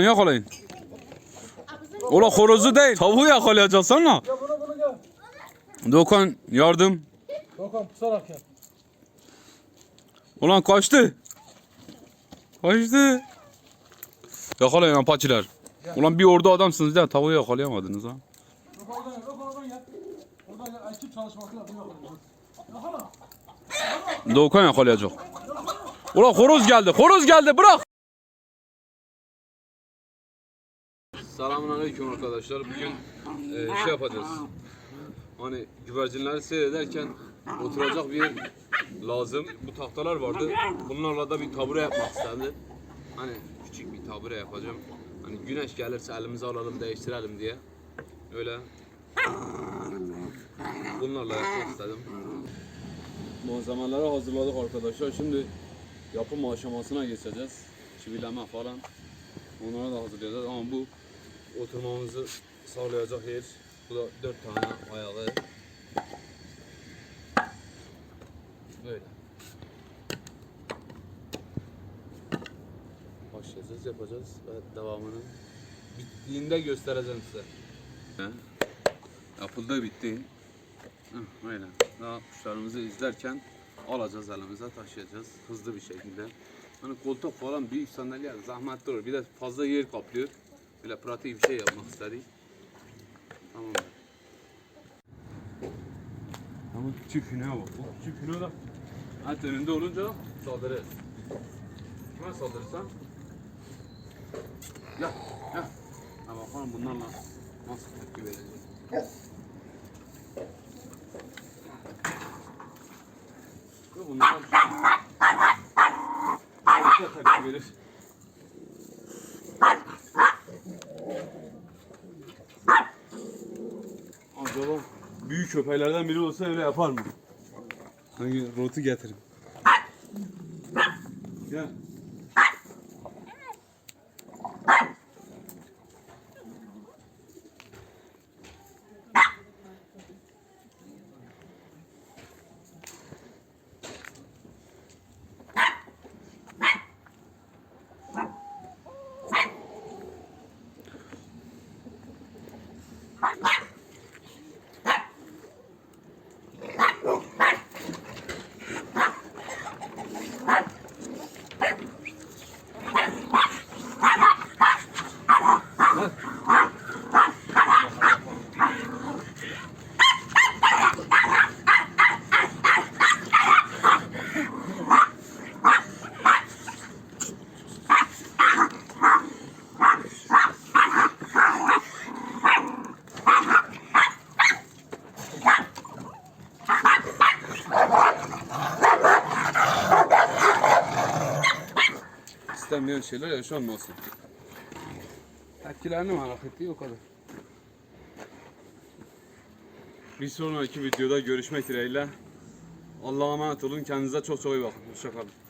Yakalayın. Ola horozu değil. Tavuğu yakalayacaksan lan. Gel bunu bunu gel. Dokan yardım. Dokan pusarak gel. Ulan kaçtı. Kaçtı. Yakalayın apaçiler. Ulan bir ordu adamsınız ya tavuğu yakalayamadınız ha. Dokan oradan gel. Dokan oradan gel. Oradan gel. Ekip çalışması lazım. Yakala. Yakala. Doğukan yakalayacak. Ulan horoz geldi. Horoz geldi. Bırak. Selamun aleyküm arkadaşlar. Bugün e, şey yapacağız. Hani güvercinleri seyrederken oturacak bir yer lazım. Bu tahtalar vardı. Bunlarla da bir tabure yapmak istedim. Hani küçük bir tabure yapacağım. Hani güneş gelirse elimize alalım değiştirelim diye. Öyle bunlarla yapmak istedim. Malzemeleri hazırladık arkadaşlar. Şimdi yapım aşamasına geçeceğiz. Çivileme falan. Onları da hazırlayacağız ama bu oturmamızı sağlayacak yer. Bu da dört tane ayağı. Böyle. Başlayacağız, yapacağız ve devamını bittiğinde göstereceğim size. Yapıldı bitti. Heh, Öyle. Daha kuşlarımızı izlerken alacağız elimize taşıyacağız hızlı bir şekilde. Hani koltuk falan büyük sandalye zahmetli olur. Bir de fazla yer kaplıyor. Böyle pratik bir şey yapmak istedik. Tamam. Ama küçük hüne bak. Bu küçük hüne de et önünde olunca saldırırız. Kime saldırırsan? Gel, gel. Ha bakalım bunlarla nasıl tepki verecek. Ve bunlar Harika tepki verir. Acaba büyük köpeklerden biri olsa öyle yapar mı? Hangi rotu getirin. Gel. İstenmeyen şeyler yaşanmasın. Tepkilerini merak ettiği o kadar. Bir sonraki videoda görüşmek dileğiyle. Allah'a emanet olun. Kendinize çok çok iyi bakın. Hoşçakalın.